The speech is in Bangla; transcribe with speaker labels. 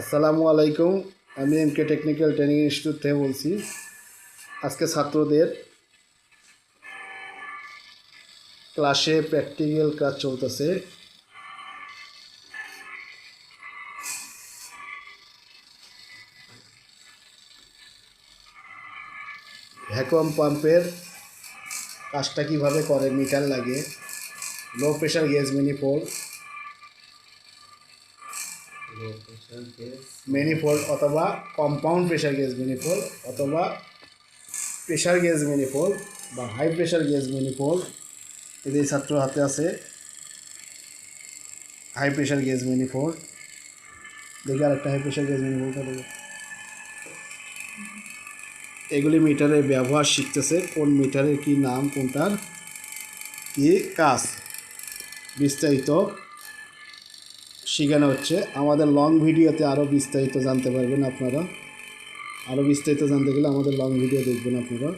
Speaker 1: আসসালামু আলাইকুম। আমি M K technical training institute থেকে বলছি, আজকে ছাত্রদের ক্লাসে প্র্যাকটিক্যাল কাজ চলতেছে। ভ্যাকুয়াম পাম্পের কাজটা কীভাবে করে? মিটার লাগে। Low pressure gas manifold manifold অথবা কম্পাউন্ড প্রেশার গ্যাস ম্যানিফোল্ড অথবা প্রেশার গ্যাস ম্যানিফোল্ড বা হাই প্রেশার গ্যাস ম্যানিফোল্ড এদের ছাত্র হাতে আছে। হাই প্রেশার গ্যাস ম্যানিফোল্ড দেখি আরেকটা হাই প্রেশার গ্যাস ম্যানিফোল্ড এগুলি মিটারের ব্যবহার শিখতেছে, কোন মিটারের কি নাম, কোনটার কি কাজ। বিস্তারিত শেখানো হচ্ছে। আমাদের লং ভিডিওতে আরও বিস্তারিত জানতে পারবেন আপনারা। আরও বিস্তারিত জানতে গেলে আমাদের লং ভিডিও দেখবেন আপনারা।